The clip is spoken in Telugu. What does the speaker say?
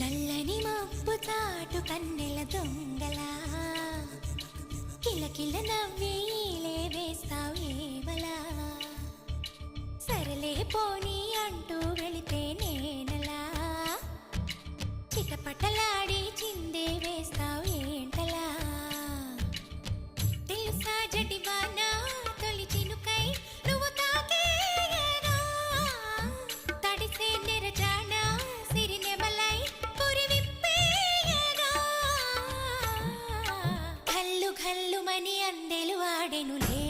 నల్లని మబ్బు తాటు కన్నెల దొంగలా కిలకిల నవ్వేలే వేస్తావేవలా సరలే పోనీ అందెలు వాడెనులే